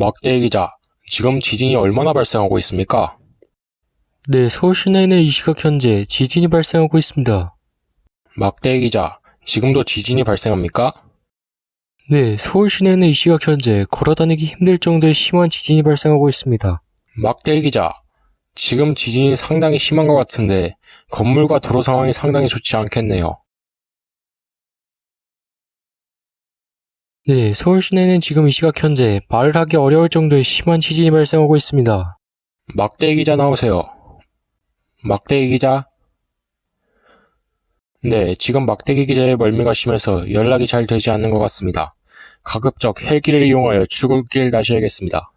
막대 기자, 지금 지진이 얼마나 발생하고 있습니까? 네, 서울 시내에는 이 시각 현재 지진이 발생하고 있습니다. 막대 기자, 지금도 지진이 발생합니까? 네, 서울 시내에는 이 시각 현재 걸어다니기 힘들 정도의 심한 지진이 발생하고 있습니다. 막대 기자, 지금 지진이 상당히 심한 것 같은데 건물과 도로 상황이 상당히 좋지 않겠네요. 네, 서울 시내에는 지금 이 시각 현재 말을 하기 어려울 정도의 심한 지진이 발생하고 있습니다. 막대 기자 나오세요. 막대 기자? 네, 지금 막대기 기자의 멀미가 심해서 연락이 잘 되지 않는 것 같습니다. 가급적 헬기를 이용하여 출국길 나셔야겠습니다.